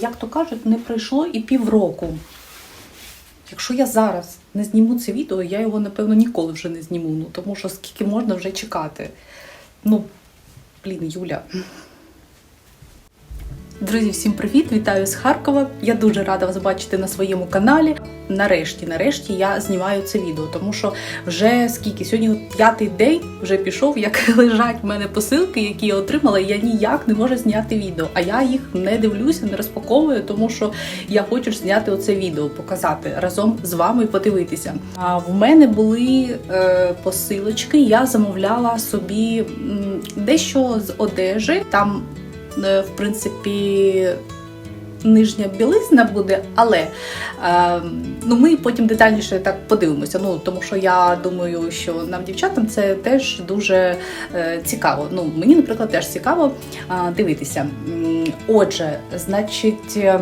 Як то кажуть, не пройшло і півроку. Якщо я зараз не зніму це відео, я його, напевно, ніколи вже не зніму. Ну, тому що скільки можна вже чекати. Ну, блін, Юля. Друзі, всім привіт! Вітаю з Харкова. Я дуже рада вас бачити на своєму каналі. Нарешті, нарешті я знімаю це відео, тому що вже скільки сьогодні п'ятий день вже пішов, як лежать в мене посилки, які я отримала. і Я ніяк не можу зняти відео. А я їх не дивлюся, не розпаковую, тому що я хочу зняти оце відео, показати разом з вами і подивитися. А в мене були е, посилочки. Я замовляла собі м, дещо з одежі. Там в принципі, нижня білизна буде, але е, ну, ми потім детальніше так подивимося. Ну, тому що я думаю, що нам, дівчатам, це теж дуже е, цікаво. Ну, мені, наприклад, теж цікаво е, дивитися. Отже, значить. е,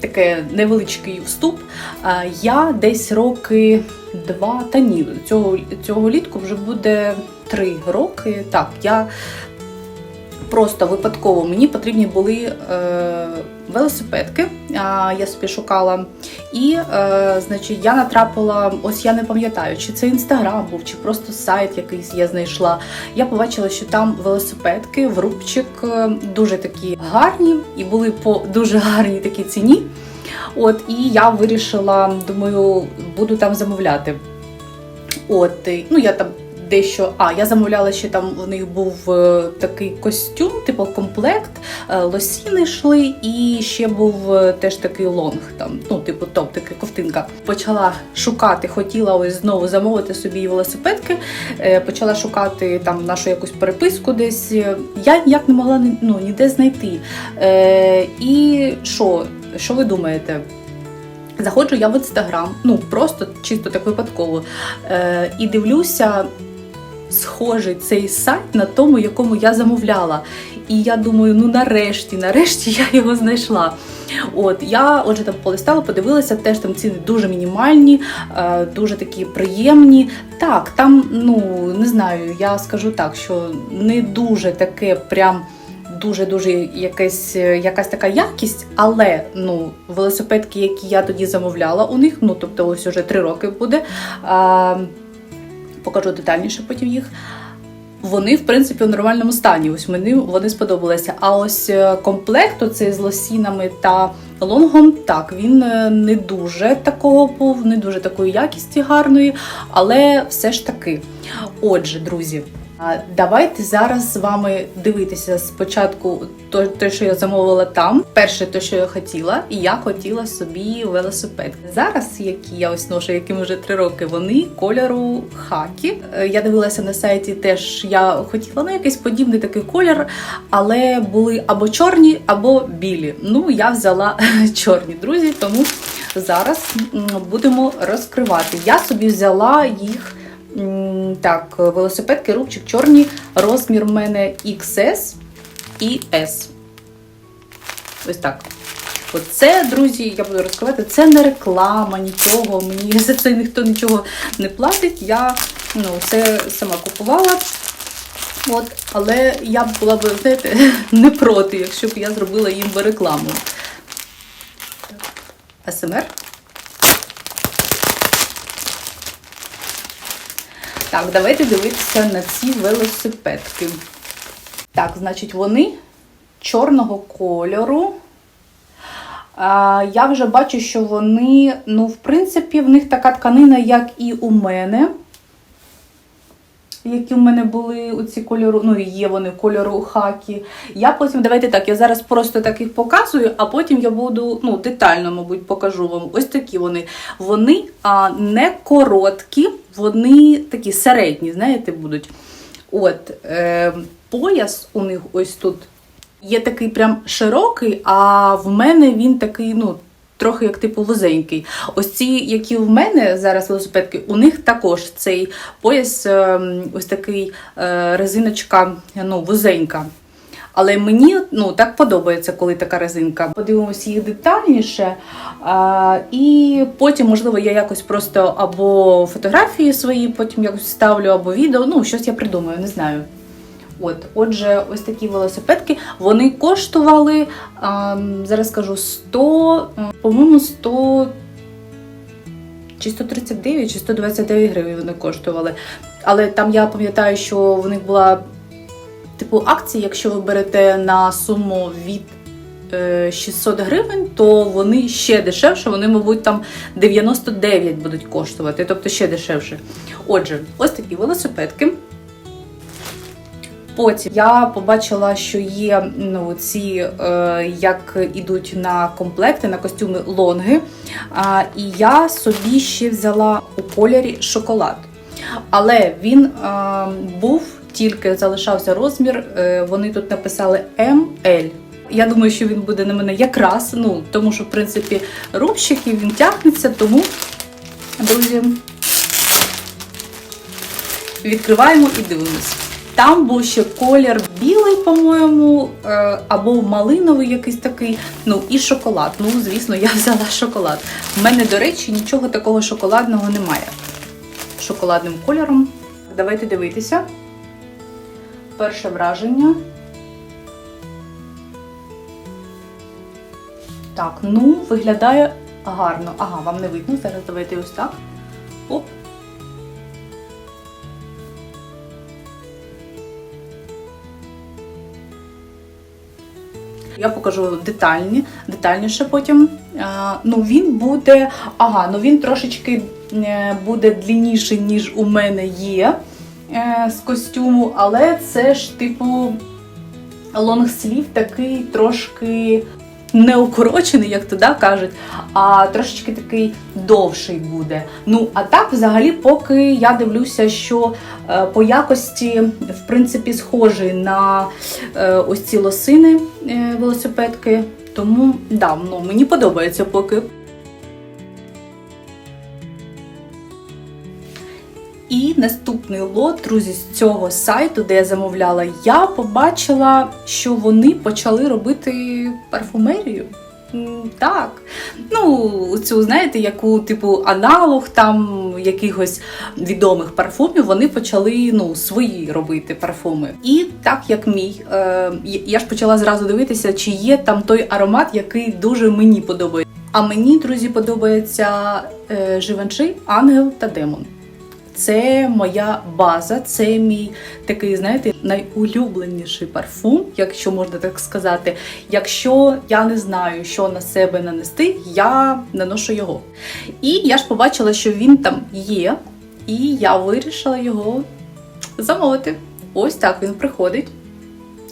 Таке невеличкий вступ. Е, Я десь роки два, та ні, цього, цього літку вже буде три роки. Так, я просто випадково мені потрібні були е, велосипедки. Я собі шукала. І, е, значить, я натрапила, ось я не пам'ятаю, чи це інстаграм був, чи просто сайт якийсь я знайшла. Я побачила, що там велосипедки в рубчик е, дуже такі гарні і були по дуже гарній такій ціні. От, і я вирішила, думаю, буду там замовляти. От, ну я там дещо. А, я замовляла ще там у них був е, такий костюм, типу комплект, е, лосіни йшли, і ще був е, теж такий лонг, там, ну, типу, топ, така ковтинка. Почала шукати, хотіла ось знову замовити собі велосипедки. Почала шукати там нашу якусь переписку десь. Я ніяк не могла ну, ніде знайти. І що? Що ви думаєте? Заходжу я в інстаграм, ну просто чисто так випадково, е, і дивлюся, схожий цей сайт на тому, якому я замовляла. І я думаю, ну нарешті, нарешті я його знайшла. От я отже там полистала, подивилася, теж там ціни дуже мінімальні, е, дуже такі приємні. Так, там, ну не знаю, я скажу так, що не дуже таке прям. Дуже-дуже якась, якась така якість, але ну, велосипедки, які я тоді замовляла у них, ну тобто ось уже три роки буде. А, покажу детальніше потім їх. Вони, в принципі, в нормальному стані. Ось мені вони сподобалися. А ось е, комплект оцей з лосінами та лонгом, так, він е, не дуже такого був, не дуже такої якісті гарної, але все ж таки. Отже, друзі. Давайте зараз з вами дивитися спочатку то- те, що я замовила там. Перше, те, що я хотіла, і я хотіла собі велосипед. Зараз, які я ось ношу, яким вже три роки, вони кольору хакі. Е, Я дивилася на сайті, теж я хотіла ну, якийсь подібний такий колір, але були або чорні, або білі. Ну, я взяла чорні, друзі, тому зараз будемо розкривати. Я собі взяла їх. Так, велосипедки, рубчик чорні, розмір в мене XS і S. Ось так. Оце, друзі, я буду розкривати, це не реклама, нічого. Мені за це ніхто нічого не платить. Я ну, все сама купувала. От, але я б була б, знаєте, не проти, якщо б я зробила їм рекламу. СМР. Так, давайте дивитися на ці велосипедки. Так, значить, вони чорного кольору. А, я вже бачу, що вони, ну, в принципі, в них така тканина, як і у мене. Які в мене були у ці кольору, ну і є вони кольору хакі. Я потім, давайте так, я зараз просто так їх показую, а потім я буду ну, детально, мабуть, покажу вам. Ось такі вони. Вони а, не короткі, вони такі середні, знаєте, будуть. От, е, пояс у них ось тут є такий прям широкий, а в мене він такий, ну, трохи як типу вузенький. Ось ці, які в мене зараз велосипедки, у них також цей пояс, ем, ось такий е, резиночка, ну, вузенька. Але мені ну, так подобається, коли така резинка. Подивимося їх детальніше. А, і потім, можливо, я якось просто або фотографії свої потім якось ставлю, або відео. Ну, щось я придумаю, не знаю. От, отже, ось такі велосипедки. Вони коштували, а, зараз скажу, 100, по-моєму, 100 чи 139, чи 129 гривень вони коштували. Але там я пам'ятаю, що в них була типу акція, якщо ви берете на суму від е, 600 гривень, то вони ще дешевше, вони, мабуть, там 99 будуть коштувати, тобто ще дешевше. Отже, ось такі велосипедки. Потім я побачила, що є ну, ці, е, як ідуть на комплекти, на костюми лонги. А, і я собі ще взяла у кольорі шоколад. Але він е, був тільки залишався розмір. Е, вони тут написали ML. Я думаю, що він буде на мене якраз, ну тому що в принципі рубчик і він тягнеться, тому, друзі, відкриваємо і дивимось. Там був ще колір білий, по-моєму, е, або малиновий якийсь такий. Ну і шоколад. Ну, звісно, я взяла шоколад. У мене, до речі, нічого такого шоколадного немає. Шоколадним кольором. Давайте дивитися. Перше враження. Так, ну, виглядає гарно. Ага, вам не видно. Зараз давайте ось так. Я покажу детальні, детальніше потім. А, ну він буде. Ага, ну він трошечки е, буде длінніший, ніж у мене є е, з костюму, але це ж, типу, лонгслів такий трошки не укорочений, як туди кажуть, а трошечки такий довший буде. Ну, а так, взагалі, поки я дивлюся, що е, по якості, в принципі, схожий на е, ось ці лосини е, велосипедки. Тому да, ну, мені подобається поки. І наступний лот, друзі, з цього сайту, де я замовляла, я побачила, що вони почали робити парфумерію. Так. Ну, цю, знаєте, яку, типу, аналог там якихось відомих парфумів, вони почали ну, свої робити парфуми. І так як мій, е, я ж почала зразу дивитися, чи є там той аромат, який дуже мені подобається. А мені, друзі, подобається е, Живанши, Ангел та Демон. Це моя база, це мій такий, знаєте, найулюбленіший парфум, якщо можна так сказати. Якщо я не знаю, що на себе нанести, я наношу його. І я ж побачила, що він там є, і я вирішила його замовити. Ось так він приходить.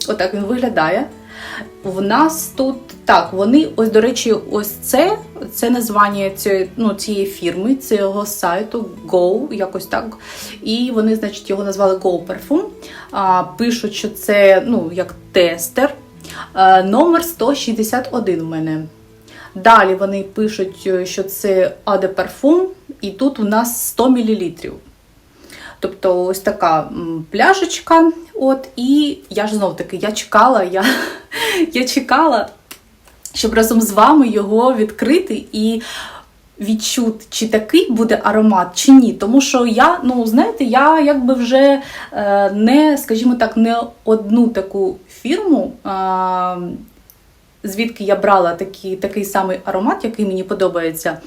Отак він виглядає. В нас тут так, вони, ось, до речі, ось це це названня цієї, ну, цієї фірми, цього сайту Go, якось так. І вони, значить, його назвали Go Parfum. А, Пишуть, що це ну, як тестер. А, номер 161 у мене. Далі вони пишуть, що це Eau de Parfum, і тут у нас 100 мл. Тобто ось така пляшечка. От, І я ж знов таки я чекала, я, я чекала, щоб разом з вами його відкрити і відчути, чи такий буде аромат, чи ні. Тому що я, ну, знаєте, я якби вже е, не, скажімо так, не одну таку фірму. Звідки я брала такий, такий самий аромат, який мені подобається.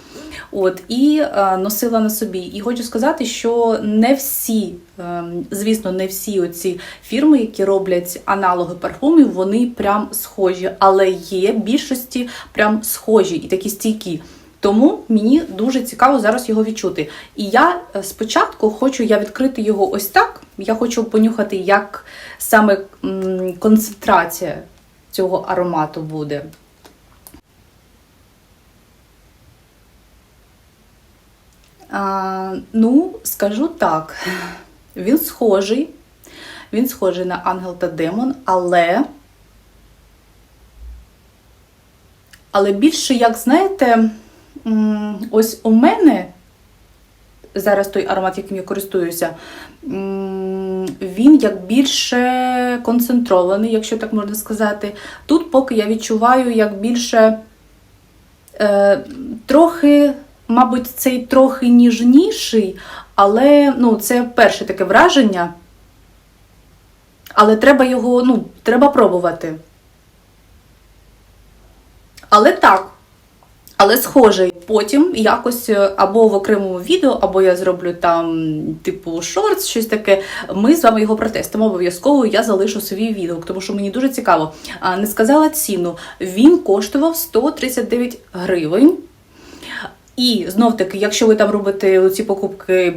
От, І е, носила на собі. І хочу сказати, що не всі, е, звісно, не всі оці фірми, які роблять аналоги парфумів, вони прям схожі, але є більшості прям схожі і такі стійкі. Тому мені дуже цікаво зараз його відчути. І я е, спочатку хочу я відкрити його ось так. Я хочу понюхати, як саме концентрація цього аромату буде. А, ну, скажу так, він схожий, він схожий на ангел та демон, але. Але більше, як знаєте, ось у мене зараз той аромат, яким я користуюся, він як більше концентрований, якщо так можна сказати. Тут поки я відчуваю, як більше е, трохи, мабуть, цей трохи ніжніший, але ну, це перше таке враження. Але треба його, ну, треба пробувати. Але так. Але схожий. Потім якось е, або в окремому відео, або я зроблю там, типу, шортс, щось таке. Ми з вами його протестимо. Обов'язково я залишу свій відгук, тому що мені дуже цікаво. Не сказала ціну. Він коштував 139 гривень. І знов таки, якщо ви там робите ці покупки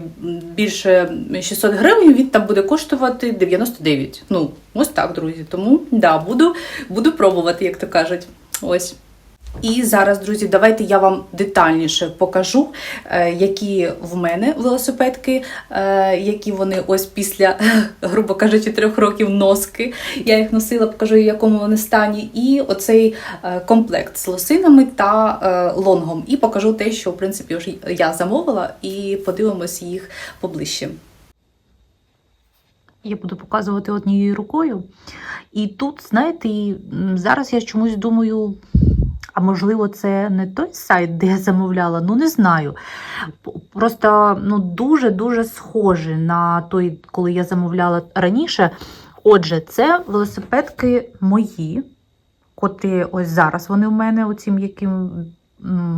більше 600 гривень, він там буде коштувати 99. Ну, ось так, друзі. Тому да, буду, буду пробувати, як то кажуть. Ось. І зараз, друзі, давайте я вам детальніше покажу, е, які в мене велосипедки, е, які вони ось після, грубо кажучи, трьох років носки. Я їх носила, покажу, в якому вони стані. І оцей е, комплект з лосинами та лонгом. І покажу те, що в принципі вже я замовила, і подивимось їх поближче. Я буду показувати однією рукою. І тут, знаєте, зараз я чомусь думаю, а можливо, це не той сайт, де я замовляла, ну не знаю. Просто ну, дуже-дуже схоже на той, коли я замовляла раніше. Отже, це велосипедки мої, котрі ось зараз вони у мене, оці м'які м,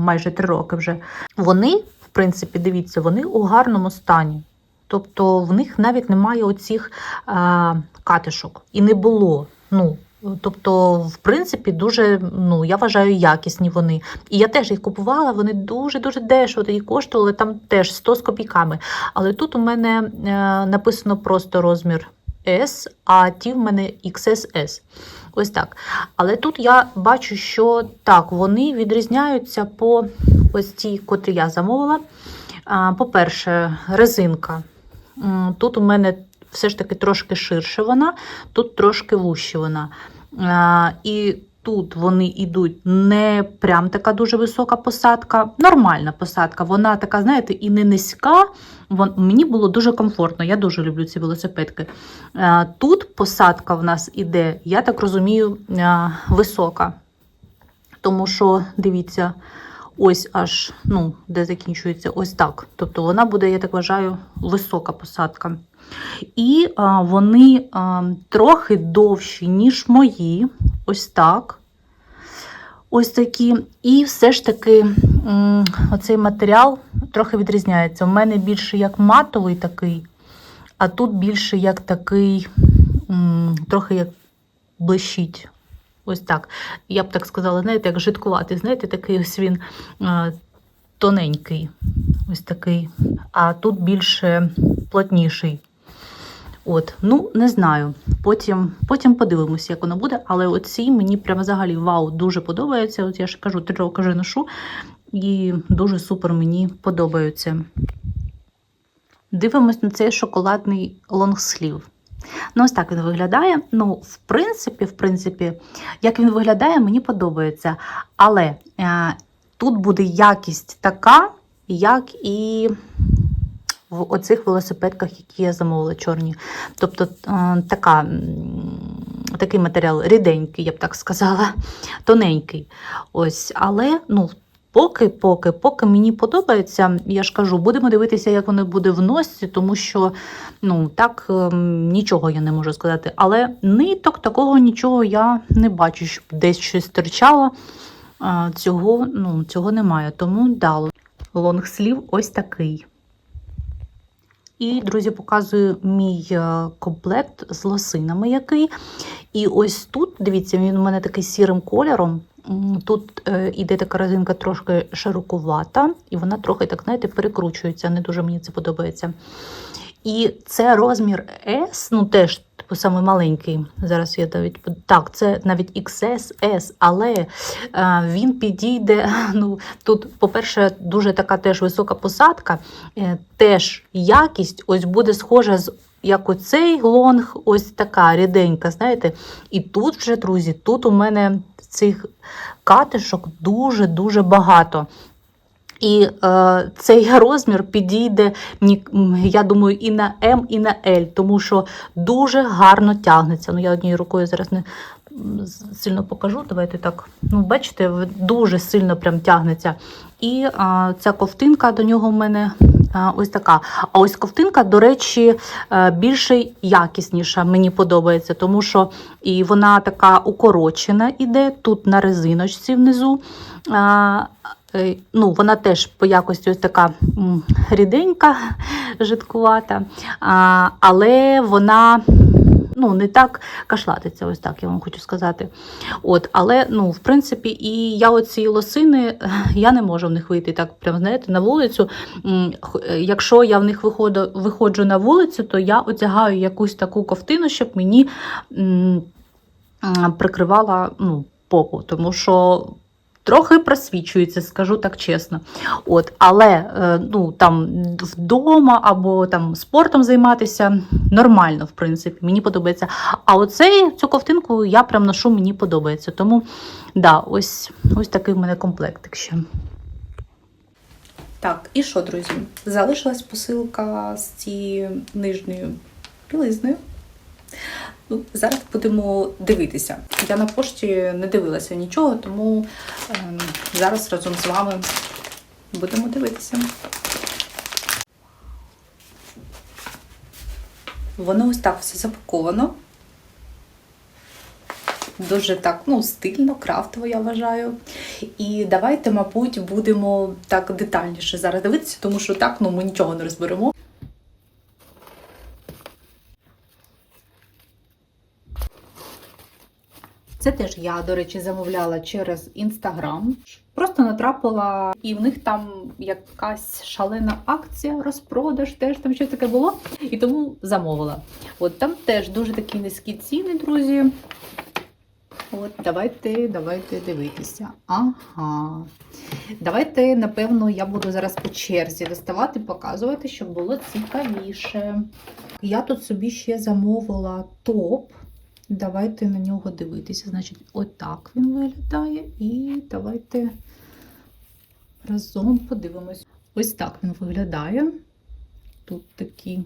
майже три роки вже. Вони, в принципі, дивіться, вони у гарному стані. Тобто в них навіть немає оцих а, катишок. І не було. Ну, тобто, в принципі, дуже, ну, я вважаю, якісні вони. І я теж їх купувала, вони дуже-дуже дешево тоді коштували, там теж 100 з копійками. Але тут у мене е, написано просто розмір S, а ті в мене XSS. Ось так. Але тут я бачу, що так, вони відрізняються по ось ті, котрі я замовила. По-перше, резинка. Тут у мене все ж таки трошки ширше вона, тут трошки вужче вона. І тут вони йдуть не прям така дуже висока посадка, нормальна посадка. Вона така, знаєте, і не низька. Вон, мені було дуже комфортно, я дуже люблю ці велосипедки. Тут посадка в нас іде, я так розумію, висока. Тому що, дивіться, ось аж, ну, де закінчується, ось так. Тобто вона буде, я так вважаю, висока посадка. І а, вони а, трохи довші, ніж мої. Ось так. Ось такі. І все ж таки оцей матеріал трохи відрізняється. У мене більше як матовий такий, а тут більше як такий, трохи як блищить. Ось так. Я б так сказала, знаєте, як жидкуватий, знаєте, такий ось він тоненький. Ось такий. А тут більше плотніший. От, ну не знаю. Потім, потім подивимося, як воно буде. Але оці мені прямо взагалі вау, дуже подобаються. От я ж кажу, три роки вже ношу, і дуже супер мені подобаються. Дивимось на цей шоколадний лонгслів. Ну, ось так він виглядає. Ну, в принципі, в принципі, як він виглядає, мені подобається. Але е, тут буде якість така, як і в оцих велосипедках, які я замовила чорні. Тобто е, така, такий матеріал ріденький, я б так сказала, тоненький. Ось, але ну, поки, поки, поки мені подобається, я ж кажу, будемо дивитися, як воно буде в носі, тому що ну, так ем, нічого я не можу сказати. Але ниток такого нічого я не бачу, щоб десь щось стирчало. Е, Цього, ну, цього немає. Тому да, лонгслів ось такий. І, друзі, показую мій е, комплект з лосинами який. І ось тут, дивіться, він у мене такий сірим кольором. Тут е, іде така резинка трошки широкувата, і вона трохи, так, знаєте, перекручується. Не дуже мені це подобається. І це розмір S, ну теж типу саме маленький. Зараз я навіть так, це навіть XS, але е, він підійде. Ну тут, по-перше, дуже така теж висока посадка, е, теж якість ось буде схожа з. Як оцей лонг, ось така ріденька, знаєте. І тут вже, друзі, тут у мене цих катишок дуже-дуже багато. І е, цей розмір підійде, я думаю, і на М, і на L, тому що дуже гарно тягнеться. Ну, я однією рукою зараз не сильно покажу. Давайте так. Ну, бачите, дуже сильно прям тягнеться. І а, ця ковтинка до нього в мене А, Ось така. А ось ковтинка, до речі, е, більше якісніша, мені подобається, тому що і вона така укорочена іде, тут на резиночці внизу. Е, ну, вона теж по якості ось така ріденька, жидкувата, але вона ну, не так кашлатиться, ось так я вам хочу сказати. От, але, ну, в принципі, і я оці лосини, е, я не можу в них вийти так, прям, знаєте, на вулицю. Е, Якщо я в них виходу, виходжу на вулицю, то я одягаю якусь таку ковтину, щоб мені прикривала ну, попу, тому що. Трохи просвічується, скажу так чесно. От, але е, ну, там вдома або там спортом займатися нормально, в принципі, мені подобається. А оцей цю ковтинку я прям ношу, мені подобається. Тому да, ось, ось такий в мене комплектик ще. Так, і що, друзі? Залишилась посилка з цією нижньою білизною. Ну, зараз будемо дивитися. Я на пошті не дивилася нічого, тому ем, зараз разом з вами будемо дивитися. Воно ось так все запаковано. Дуже так, ну, стильно, крафтово, я вважаю. І давайте, мабуть, будемо так детальніше зараз дивитися, тому що так ну, ми нічого не розберемо. Це теж я, до речі, замовляла через інстаграм. Просто натрапила, і в них там якась шалена акція, розпродаж, теж там щось таке було. І тому замовила. От там теж дуже такі низькі ціни, друзі. От, давайте, давайте дивитися. Ага. Давайте, напевно, я буду зараз по черзі доставати, показувати, щоб було цікавіше. Я тут собі ще замовила топ. Давайте на нього дивитися. Значить, отак він виглядає. І давайте разом подивимось. Ось так він виглядає. Тут такі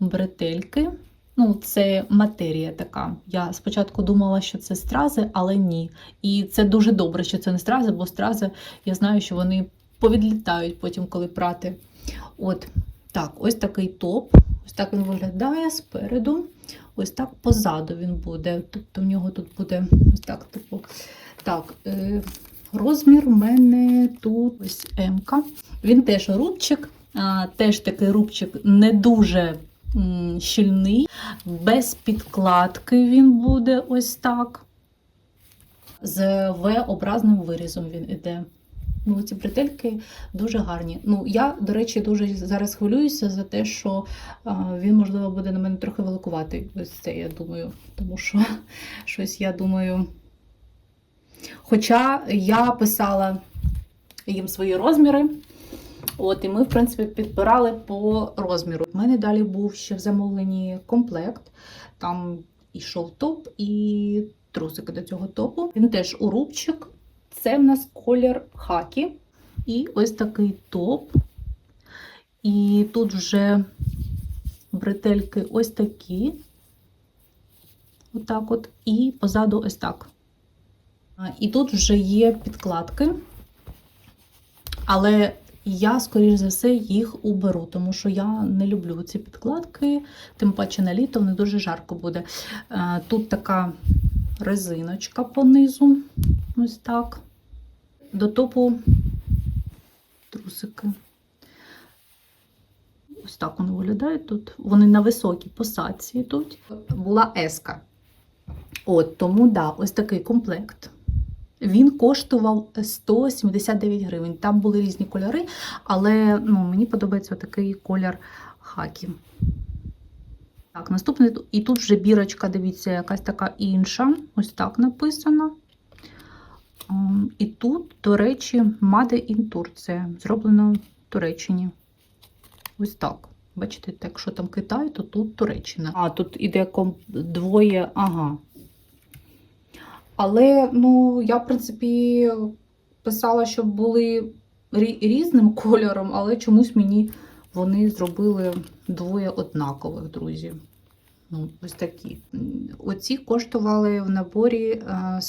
бретельки. Ну, це матерія така. Я спочатку думала, що це стрази, але ні. І це дуже добре, що це не стрази, бо стрази, я знаю, що вони повідлітають потім, коли прати. От так, ось такий топ. Ось так він виглядає спереду. Ось так позаду він буде. Тобто в нього тут буде ось так. Типу. Так, е, розмір у мене тут ось М. Він теж рубчик, а, теж такий рубчик не дуже м, щільний, без підкладки він буде ось так. З В-образним вирізом він іде. Ну, ці бретельки дуже гарні. Ну, я, до речі, дуже зараз хвилююся за те, що він, можливо, буде на мене трохи великуватий. Ось це, я думаю. Тому що щось я думаю. Хоча я писала їм свої розміри. От, і ми, в принципі, підбирали по розміру. У мене далі був ще в замовленні комплект. Там ішов топ і трусики до цього топу. Він теж у рубчик. Це в нас колір хакі. І ось такий топ. І тут вже бретельки ось такі. Отак от. І позаду ось так. І тут вже є підкладки. Але я, скоріш за все, їх уберу, тому що я не люблю ці підкладки, тим паче на літо не дуже жарко буде. Тут така резиночка по низу, ось так. До топу трусики. Ось так вони виглядають тут. Вони на високій посадці йдуть. Була еска. От, тому да, ось такий комплект. Він коштував 179 гривень. Там були різні кольори, але ну, мені подобається такий колір хакі. Так, наступний, і тут вже бірочка, дивіться, якась така інша. Ось так написано. І тут, до речі, Made in Турція. Зроблено в Туреччині. Ось так. Бачите, так, що там Китай, то тут Туреччина. А, тут іде комп... двоє, ага. Але, ну, я, в принципі, писала, щоб були рі- різним кольором, але чомусь мені вони зробили двоє однакових, друзі. Ну, ось такі. Оці коштували в наборі е,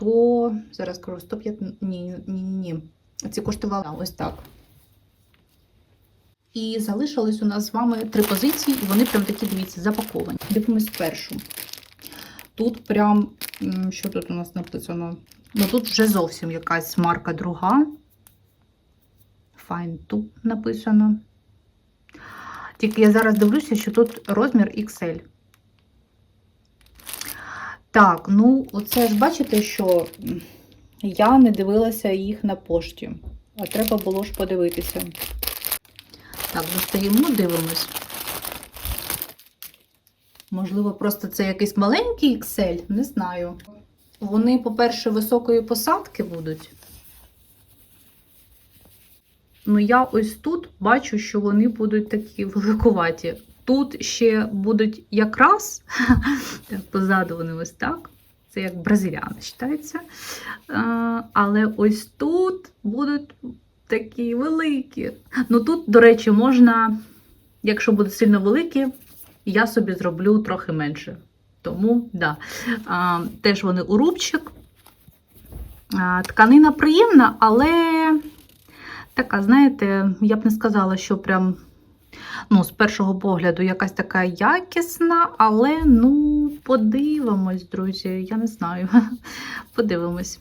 100, зараз кажу, 105, ні, ні, ні. Ці коштували ось так. І залишилось у нас з вами три позиції, і вони прям такі, дивіться, запаковані. Дивимось першу. Тут прям, що тут у нас написано? Ну тут вже зовсім якась марка друга. Fine Tube написано. Тільки я зараз дивлюся, що тут розмір XL. Так, ну, оце ж бачите, що я не дивилася їх на пошті. А треба було ж подивитися. Так, достаємо, дивимось. Можливо, просто це якийсь маленький Excel, не знаю. Вони, по-перше, високої посадки будуть. Ну, я ось тут бачу, що вони будуть такі великуваті. Тут ще будуть якраз, так, позаду вони ось так. Це як бразиляни вважається. Але ось тут будуть такі великі. Ну тут, до речі, можна, якщо будуть сильно великі, я собі зроблю трохи менше. Тому, да. А, теж вони у рубчик. А, тканина приємна, але така, знаєте, я б не сказала, що прям ну, з першого погляду якась така якісна, але ну, подивимось, друзі. Я не знаю. Подивимось.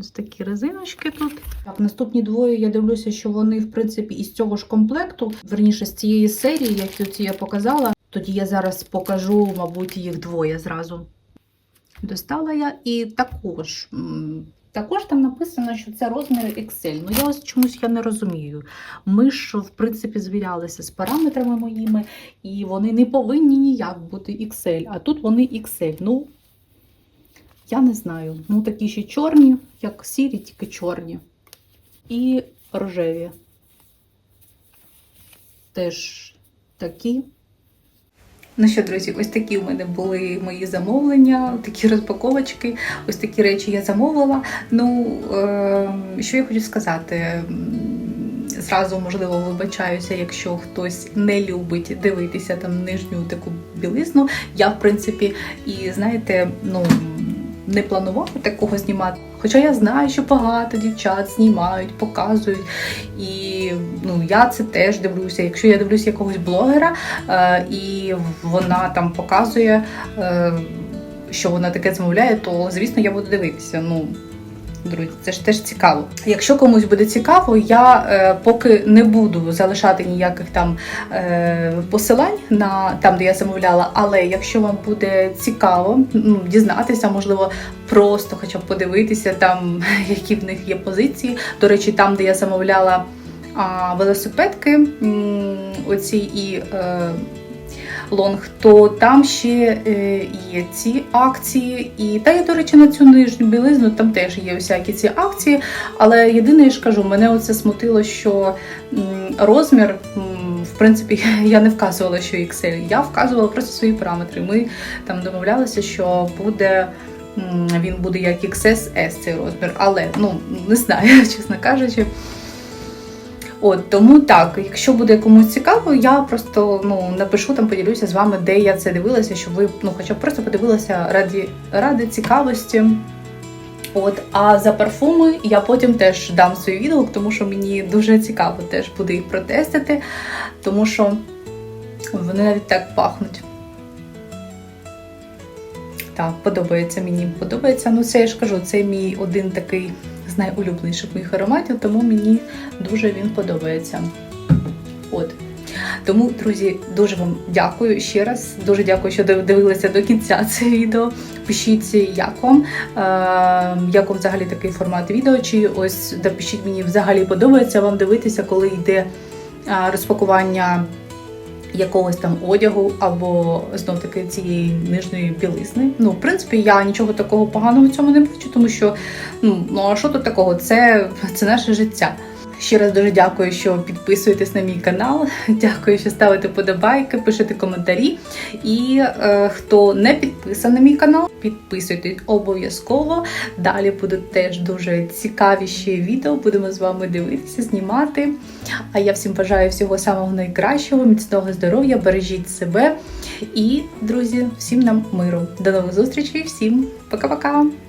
Ось такі резиночки тут. Так, наступні двоє я дивлюся, що вони, в принципі, із цього ж комплекту, верніше з цієї серії, як ці я показала. Тоді я зараз покажу, мабуть, їх двоє зразу. Достала я і також. Також там написано, що це розмір XL. Ну, я ось чомусь я не розумію. Ми ж, в принципі, звірялися з параметрами моїми, і вони не повинні ніяк бути XL, а тут вони XL. Ну, я не знаю. Ну, такі ще чорні, як сірі, тільки чорні. І рожеві. Теж такі. Ну що, друзі, ось такі у мене були мої замовлення, такі розпаковочки, ось такі речі я замовила. Ну, е, що я хочу сказати. Зразу, можливо, вибачаюся, якщо хтось не любить дивитися там нижню таку білизну. Я, в принципі, і знаєте, ну не планувала такого знімати. Хоча я знаю, що багато дівчат знімають, показують. І ну, я це теж дивлюся. Якщо я дивлюся якогось блогера, е, і вона там показує, е, що вона таке замовляє, то звісно я буду дивитися. Ну, Друзі, це ж теж цікаво. Якщо комусь буде цікаво, я е, поки не буду залишати ніяких там е, посилань на там, де я замовляла. Але якщо вам буде цікаво ну, дізнатися, можливо, просто хоча б подивитися там, які в них є позиції. До речі, там, де я замовляла а, велосипедки, оці і. Е, лонг, то там ще е, є ці акції. І та я, до речі, на цю нижню білизну там теж є всякі ці акції. Але єдине, я ж кажу, мене оце смутило, що розмір, в принципі, я не вказувала, що XL, я вказувала просто свої параметри. Ми там домовлялися, що буде. Він буде як XS цей розмір, але ну не знаю, чесно кажучи. От тому так, якщо буде комусь цікаво, я просто ну напишу там, поділюся з вами, де я це дивилася, щоб ви ну, хоча б просто подивилися раді, ради цікавості. От, а за парфуми я потім теж дам свій відгук, тому що мені дуже цікаво теж буде їх протестити, тому що вони навіть так пахнуть. Так, подобається мені. Подобається. Ну, це я ж кажу, це мій один такий з найулюбленіших моїх ароматів, тому мені дуже він подобається. От. Тому, друзі, дуже вам дякую ще раз. Дуже дякую, що дивилися до кінця це відео. Пишіть, як вам, е, як вам взагалі такий формат відео, чи ось напишіть мені взагалі подобається вам дивитися, коли йде е, розпакування якогось там одягу або знов таки цієї нижньої білизни. Ну, в принципі, я нічого такого поганого в цьому не бачу, тому що ну, ну а що тут такого? Це, це наше життя. Ще раз дуже дякую, що підписуєтесь на мій канал. Дякую, що ставите подобайки, пишете коментарі. І е, хто не підписаний на мій канал, підписуйтесь обов'язково. Далі будуть теж дуже цікаві ще відео. Будемо з вами дивитися, знімати. А я всім бажаю всього самого найкращого, міцного здоров'я, бережіть себе. І, друзі, всім нам миру. До нових зустрічей, всім пока-пока!